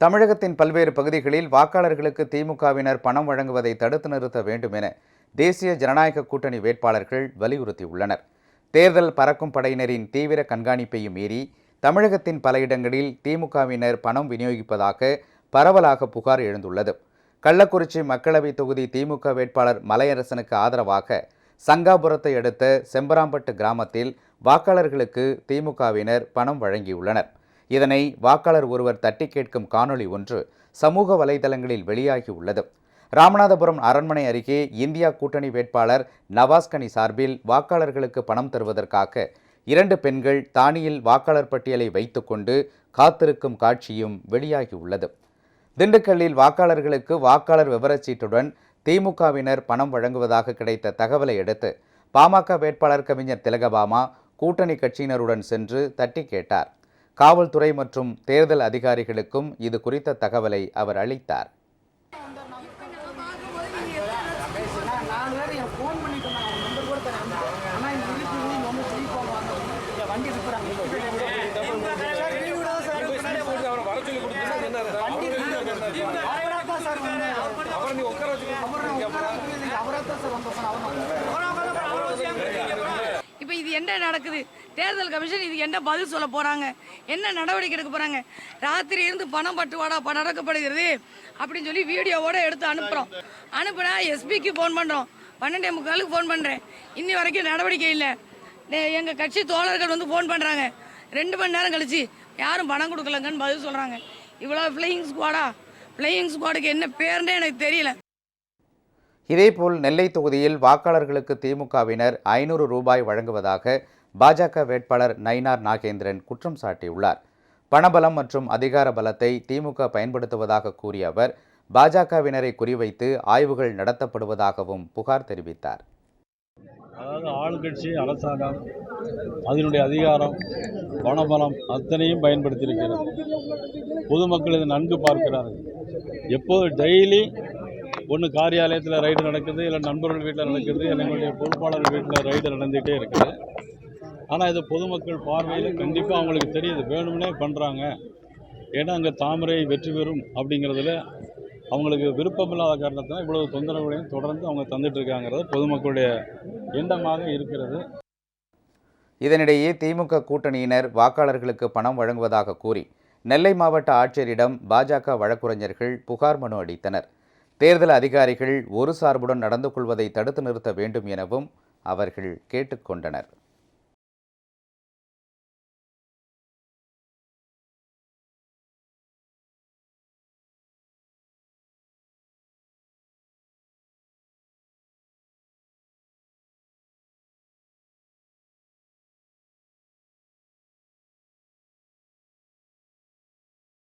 தமிழகத்தின் பல்வேறு பகுதிகளில் வாக்காளர்களுக்கு திமுகவினர் பணம் வழங்குவதை தடுத்து நிறுத்த வேண்டும் என தேசிய ஜனநாயக கூட்டணி வேட்பாளர்கள் வலியுறுத்தியுள்ளனர். தேர்தல் பறக்கும் படையினரின் தீவிர கண்காணிப்பையும் மீறி தமிழகத்தின் பல இடங்களில் திமுகவினர் பணம் விநியோகிப்பதாக பரவலாக புகார் எழுந்துள்ளது. கள்ளக்குறிச்சி மக்களவைத் தொகுதி திமுக வேட்பாளர் மலையரசனுக்கு ஆதரவாக சங்காபுரத்தை அடுத்த செம்பராம்பட்டு கிராமத்தில் வாக்காளர்களுக்கு திமுகவினர் பணம் வழங்கியுள்ளனர். இதனை வாக்காளர் ஒருவர் தட்டி கேட்கும் காணொளி ஒன்று சமூக வலைதளங்களில் வெளியாகியுள்ளது. ராமநாதபுரம் அரண்மனை அருகே இந்தியா கூட்டணி வேட்பாளர் நவாஸ்கனி சார்பில் வாக்காளர்களுக்கு பணம் தருவதற்காக இரண்டு பெண்கள் தானியில் வாக்காளர் பட்டியலை வைத்துக்கொண்டு காத்திருக்கும் காட்சியும் வெளியாகியுள்ளது. திண்டுக்கல்லில் வாக்காளர்களுக்கு வாக்காளர் விவரச்சீட்டுடன் திமுகவினர் பணம் வழங்குவதாக கிடைத்த தகவலை அடுத்து பாமக வேட்பாளர் கவிஞர் திலகபாமா கூட்டணி கட்சியினருடன் சென்று தட்டி கேட்டார். காவல்துறை மற்றும் தேர்தல் அதிகாரிகளுக்கும் இது குறித்த தகவலை அவர் அளித்தார் அவரை தான் சார் வந்தோம் சார் அவர் என்ன நடக்குது? தேர்தல் கமிஷன் இது என்ன பதில் சொல்ல போகிறாங்க என்ன நடவடிக்கை எடுக்க போகிறாங்க ராத்திரி இருந்து பணம் பட்டுவாடா பணம் நடக்கப்படுகிறது அப்படின்னு சொல்லி வீடியோவோட எடுத்து அனுப்புகிறோம் அனுப்புனா எஸ்பிக்கு ஃபோன் பண்ணுறோம் பன்னெண்டே முக்காலுக்கு ஃபோன் பண்ணுறேன் இன்னி வரைக்கும் நடவடிக்கை இல்லை. எங்கள் கட்சி தோழர்கள் வந்து ஃபோன் பண்ணுறாங்க ரெண்டு மணி நேரம் கழிச்சு யாரும் பணம் கொடுக்கலங்கன்னு பதில் சொல்கிறாங்க இவ்வளோ ஃப்ளையிங் ஸ்குவாடா ஃப்ளையிங் ஸ்குவாடுக்கு என்ன பேருன்னே எனக்கு தெரியல. இதேபோல் நெல்லை தொகுதியில் வாக்காளர்களுக்கு திமுகவினர் ஐநூறு ரூபாய் வழங்குவதாக பாஜக வேட்பாளர் நயினார் நாகேந்திரன் குற்றம் சாட்டியுள்ளார். பணபலம் மற்றும் அதிகார பலத்தை திமுக பயன்படுத்துவதாக கூறிய அவர் பாஜகவினரை குறிவைத்து ஆய்வுகள் நடத்தப்படுவதாகவும் புகார் தெரிவித்தார். அதாவது ஆளுங்கட்சி அரசாங்கம் அதனுடைய அதிகாரம் பணபலம் அத்தனையும் பயன்படுத்தியிருக்கிறது. பொதுமக்கள் இதை நன்கு பார்க்கிறார்கள். எப்போது டெய்லி ஒன்று காரியாலயத்தில் ரைடு நடக்குது இல்லை நண்பர்கள் வீட்டில் நடக்குது எங்களுடைய பொறுப்பாளர் வீட்டில் ரைடு நடந்துகிட்டே இருக்குது. ஆனால் இது பொதுமக்கள் பார்வையில் கண்டிப்பாக அவங்களுக்கு தெரியுது வேணும்னே பண்ணுறாங்க ஏன்னா அங்கே தாமரை வெற்றி பெறும் அப்படிங்கிறதுல அவங்களுக்கு விருப்பமில்லாத காரணத்தினால் இவ்வளவு தொந்தரவுகளையும் தொடர்ந்து அவங்க தந்துட்டு இருக்காங்கிறது பொதுமக்களுடைய எண்ணமாக இருக்கிறது. இதனிடையே திமுக கூட்டணியினர் வாக்காளர்களுக்கு பணம் வழங்குவதாக கூறி நெல்லை மாவட்ட ஆட்சியரிடம் பாஜக வழக்குரைஞர்கள் புகார் மனு அளித்தனர். தேர்தல் அதிகாரிகள் ஒரு சார்புடன் நடந்து கொள்வதை தடுத்து நிறுத்த வேண்டும் எனவும் அவர்கள் கேட்டுக்கொண்டனர்.